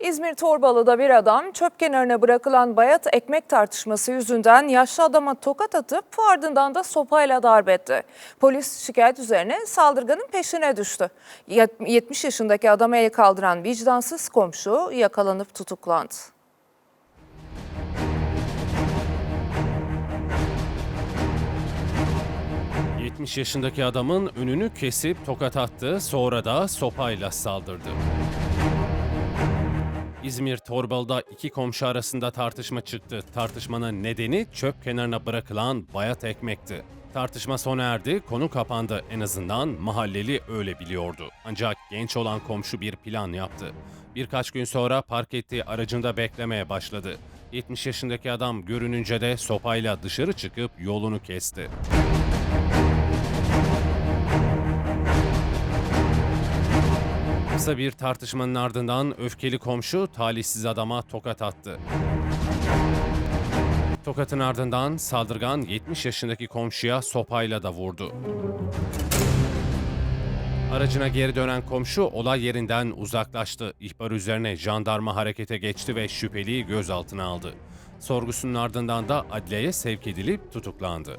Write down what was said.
İzmir Torbalı'da bir adam çöp kenarına bırakılan bayat ekmek tartışması yüzünden yaşlı adama tokat atıp ardından da sopayla darp etti. Polis şikayet üzerine saldırganın peşine düştü. Yet- 70 yaşındaki adama el kaldıran vicdansız komşu yakalanıp tutuklandı. Hı. 70 yaşındaki adamın önünü kesip tokat attı, sonra da sopayla saldırdı. İzmir Torbalı'da iki komşu arasında tartışma çıktı. Tartışmanın nedeni çöp kenarına bırakılan bayat ekmekti. Tartışma sona erdi, konu kapandı. En azından mahalleli öyle biliyordu. Ancak genç olan komşu bir plan yaptı. Birkaç gün sonra park ettiği aracında beklemeye başladı. 70 yaşındaki adam görününce de sopayla dışarı çıkıp yolunu kesti. Kısa bir tartışmanın ardından öfkeli komşu talihsiz adama tokat attı. Tokatın ardından saldırgan 70 yaşındaki komşuya sopayla da vurdu. Aracına geri dönen komşu olay yerinden uzaklaştı. İhbar üzerine jandarma harekete geçti ve şüpheliyi gözaltına aldı. Sorgusunun ardından da adliyeye sevk edilip tutuklandı.